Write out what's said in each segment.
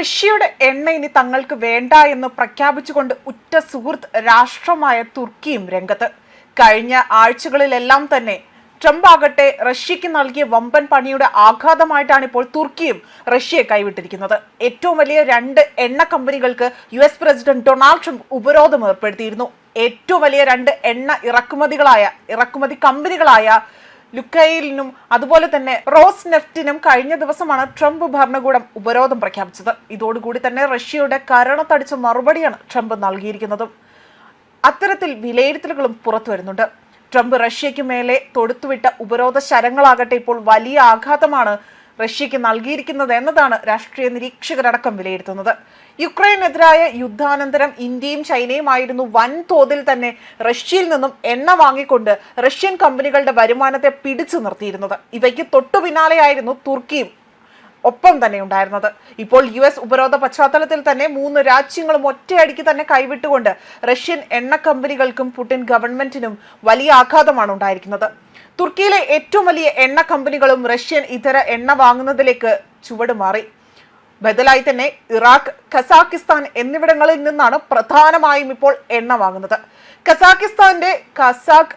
റഷ്യയുടെ എണ്ണ ഇനി തങ്ങൾക്ക് വേണ്ട എന്ന് പ്രഖ്യാപിച്ചുകൊണ്ട് ഉറ്റ സുഹൃത്ത് രാഷ്ട്രമായ തുർക്കിയും രംഗത്ത്. കഴിഞ്ഞ ആഴ്ചകളിലെല്ലാം തന്നെ ട്രംപ് ആകട്ടെ റഷ്യക്ക് നൽകിയ വമ്പൻ പണിയുടെ ആഘാതമായിട്ടാണ് ഇപ്പോൾ തുർക്കിയും റഷ്യയെ കൈവിട്ടിരിക്കുന്നത്. ഏറ്റവും വലിയ രണ്ട് എണ്ണ കമ്പനികൾക്ക് U S president Donald Trump ഉപരോധം ഏർപ്പെടുത്തിയിരുന്നു. ഏറ്റവും വലിയ രണ്ട് എണ്ണ ഇറക്കുമതികളായ ഇറക്കുമതി കമ്പനികളായ ലുക്കയിലിനും അതുപോലെ തന്നെ റോസ് നെഫ്റ്റിനും കഴിഞ്ഞ ദിവസമാണ് ട്രംപ് ഭരണകൂടം ഉപരോധം പ്രഖ്യാപിച്ചത്. ഇതോടുകൂടി തന്നെ റഷ്യയുടെ കരണത്തടിച്ച മറുപടിയാണ് ട്രംപ് നൽകിയിരിക്കുന്നത്. അത്തരത്തിൽ വിലയിരുത്തലുകളും പുറത്തു വരുന്നുണ്ട്. ട്രംപ് റഷ്യയ്ക്ക് മേലെ തൊടുത്തുവിട്ട ഉപരോധ ശരങ്ങളാകട്ടെ ഇപ്പോൾ വലിയ ആഘാതമാണ് റഷ്യയ്ക്ക് നൽകിയിരിക്കുന്നത് എന്നതാണ് രാഷ്ട്രീയ നിരീക്ഷകരടക്കം വിലയിരുത്തുന്നത്. യുക്രൈനെതിരായ യുദ്ധാനന്തരം ഇന്ത്യയും ചൈനയുമായിരുന്നു വൻതോതിൽ തന്നെ റഷ്യയിൽ നിന്നും എണ്ണ വാങ്ങിക്കൊണ്ട് റഷ്യൻ കമ്പനികളുടെ വരുമാനത്തെ പിടിച്ചു നിർത്തിയിരുന്നത്. ഇവയ്ക്ക് തൊട്ടു പിന്നാലെയായിരുന്നു തുർക്കിയും ഒപ്പം തന്നെ ഉണ്ടായിരുന്നത്. ഇപ്പോൾ യു എസ് ഉപരോധ പശ്ചാത്തലത്തിൽ തന്നെ മൂന്ന് രാജ്യങ്ങളും ഒറ്റയടിക്ക് തന്നെ കൈവിട്ടുകൊണ്ട് റഷ്യൻ എണ്ണ കമ്പനികൾക്കും പുടിൻ ഗവൺമെന്റിനും വലിയ ആഘാതമാണ് ഉണ്ടായിരിക്കുന്നത്. തുർക്കിയിലെ ഏറ്റവും വലിയ എണ്ണ കമ്പനികളും റഷ്യൻ ഇതര എണ്ണ വാങ്ങുന്നതിലേക്ക് ചുവട് മാറി. ബദലായി തന്നെ ഇറാഖ് കസാക്കിസ്ഥാൻ എന്നിവിടങ്ങളിൽ നിന്നാണ് പ്രധാനമായും ഇപ്പോൾ എണ്ണ വാങ്ങുന്നത്. കസാക്കിസ്ഥാന്റെ കസാഖ്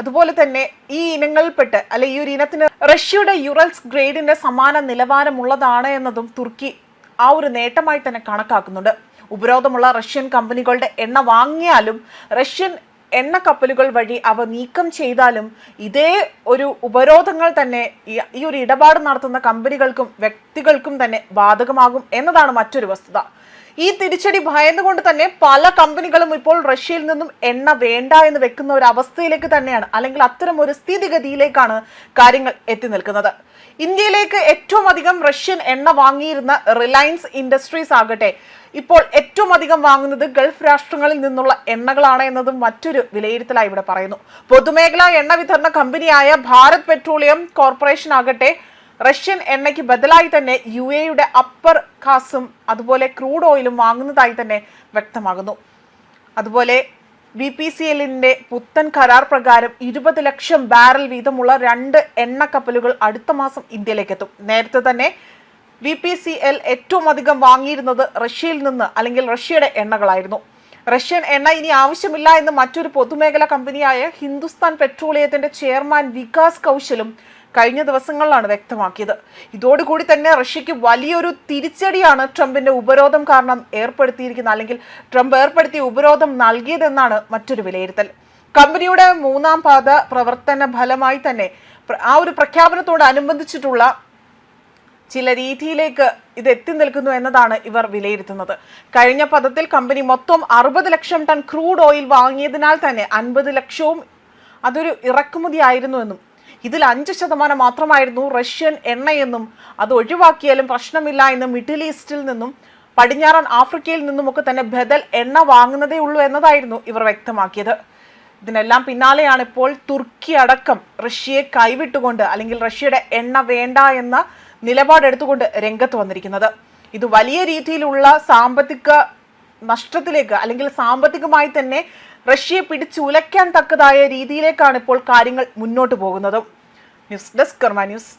അതുപോലെ തന്നെ ഈ ഇനങ്ങളിൽപ്പെട്ട് അല്ലെ ഈ ഒരു ഇനത്തിന് റഷ്യയുടെ യുറൽസ് ഗ്രേഡിന്റെ സമാന നിലവാരമുള്ളതാണ് എന്നതും തുർക്കി ആ ഒരു നേട്ടമായി തന്നെ കണക്കാക്കുന്നുണ്ട്. ഉപരോധമുള്ള റഷ്യൻ കമ്പനികളുടെ എണ്ണ വാങ്ങിയാലും റഷ്യൻ എണ്ണ കപ്പലുകൾ വഴി അവ നീക്കം ചെയ്താലും ഇതേ ഒരു ഉപരോധങ്ങൾ തന്നെ ഈ- ഒരു ഇടപാട് നടത്തുന്ന കമ്പനികൾക്കും വ്യക്തികൾക്കും തന്നെ ബാധകമാകും എന്നതാണ് മറ്റൊരു വസ്തുത. ഈ തിരിച്ചടി ഭയന്നുകൊണ്ട് തന്നെ പല കമ്പനികളും ഇപ്പോൾ റഷ്യയിൽ നിന്നും എണ്ണ വേണ്ട എന്ന് വെക്കുന്ന ഒരു അവസ്ഥയിലേക്ക് തന്നെയാണ് അല്ലെങ്കിൽ അത്തരം ഒരു സ്ഥിതിഗതിയിലേക്കാണ് കാര്യങ്ങൾ എത്തി നിൽക്കുന്നത്. ഇന്ത്യയിലേക്ക് ഏറ്റവും അധികം റഷ്യൻ എണ്ണ വാങ്ങിയിരുന്ന റിലയൻസ് ഇൻഡസ്ട്രീസ് ആകട്ടെ ഇപ്പോൾ ഏറ്റവും അധികം വാങ്ങുന്നത് ഗൾഫ് രാഷ്ട്രങ്ങളിൽ നിന്നുള്ള എണ്ണകളാണ് എന്നതും മറ്റൊരു വിലയിരുത്തലായി ഇവിടെ പറയുന്നു. പൊതുമേഖലാ എണ്ണ വിതരണ കമ്പനിയായ ഭാരത് പെട്രോളിയം കോർപ്പറേഷൻ ആകട്ടെ റഷ്യൻ എണ്ണയ്ക്ക് ബദലായി തന്നെ യു എയുടെ അപ്പർ കാസും അതുപോലെ ക്രൂഡ് ഓയിലും വാങ്ങുന്നതായി തന്നെ വ്യക്തമാകുന്നു. അതുപോലെ ബി പി സി എല്ലിന്റെ പുത്തൻ കരാർ പ്രകാരം ഇരുപത് ലക്ഷം ബാരൽ വീതമുള്ള രണ്ട് എണ്ണ കപ്പലുകൾ അടുത്ത മാസം ഇന്ത്യയിലേക്ക് എത്തും നേരത്തെ തന്നെ ബി പി സി എൽ ഏറ്റവും അധികം വാങ്ങിയിരുന്നത് റഷ്യയിൽ നിന്ന് അല്ലെങ്കിൽ റഷ്യയുടെ എണ്ണകളായിരുന്നു. റഷ്യൻ എണ്ണ ഇനി ആവശ്യമില്ല എന്ന് മറ്റൊരു പൊതുമേഖലാ കമ്പനിയായ ഹിന്ദുസ്ഥാൻ പെട്രോളിയത്തിന്റെ ചെയർമാൻ വികാസ് കൗശലും കഴിഞ്ഞ ദിവസങ്ങളിലാണ് വ്യക്തമാക്കിയത്. ഇതോടുകൂടി തന്നെ റഷ്യക്ക് വലിയൊരു തിരിച്ചടിയാണ് ട്രംപിന്റെ ഉപരോധം കാരണം ഏർപ്പെടുത്തിയിരിക്കുന്നത് അല്ലെങ്കിൽ ട്രംപ് ഏർപ്പെടുത്തിയ ഉപരോധം നൽകിയതെന്നാണ് മറ്റൊരു വിലയിരുത്തൽ. കമ്പനിയുടെ മൂന്നാം പാത പ്രവർത്തന ഫലമായി തന്നെ ആ ഒരു പ്രഖ്യാപനത്തോട് അനുബന്ധിച്ചിട്ടുള്ള ചില രീതിയിലേക്ക് ഇത് എത്തി നിൽക്കുന്നു എന്നതാണ് ഇവർ വിലയിരുത്തുന്നത്. കഴിഞ്ഞ പദത്തിൽ കമ്പനി മൊത്തം അറുപത് ലക്ഷം ടൺ ക്രൂഡ് ഓയിൽ വാങ്ങിയതിനാൽ തന്നെ അൻപത് ലക്ഷവും അതൊരു ഇറക്കുമതി എന്നും ഇതിൽ അഞ്ച് ശതമാനം മാത്രമായിരുന്നു റഷ്യൻ എണ്ണയെന്നും അത് ഒഴിവാക്കിയാലും പ്രശ്നമില്ല എന്നും മിഡിൽ ഈസ്റ്റിൽ നിന്നും പടിഞ്ഞാറൻ ആഫ്രിക്കയിൽ നിന്നുമൊക്കെ തന്നെ ബദൽ എണ്ണ വാങ്ങുന്നതേ ഉള്ളൂ എന്നതായിരുന്നു ഇവർ വ്യക്തമാക്കിയത്. ഇതിനെല്ലാം പിന്നാലെയാണ് ഇപ്പോൾ തുർക്കി അടക്കം റഷ്യയെ കൈവിട്ടുകൊണ്ട് അല്ലെങ്കിൽ റഷ്യയുടെ എണ്ണ വേണ്ട എന്ന നിലപാടെടുത്തുകൊണ്ട് രംഗത്ത് വന്നിരിക്കുന്നത്. ഇത് വലിയ രീതിയിലുള്ള സാമ്പത്തിക നഷ്ടത്തിലേക്ക് അല്ലെങ്കിൽ സാമ്പത്തികമായി തന്നെ റഷ്യയെ പിടിച്ചുലയ്ക്കാൻ തക്കതായ രീതിയിലേക്കാണ് ഇപ്പോൾ കാര്യങ്ങൾ മുന്നോട്ട് പോകുന്നത്. News desk Karma news.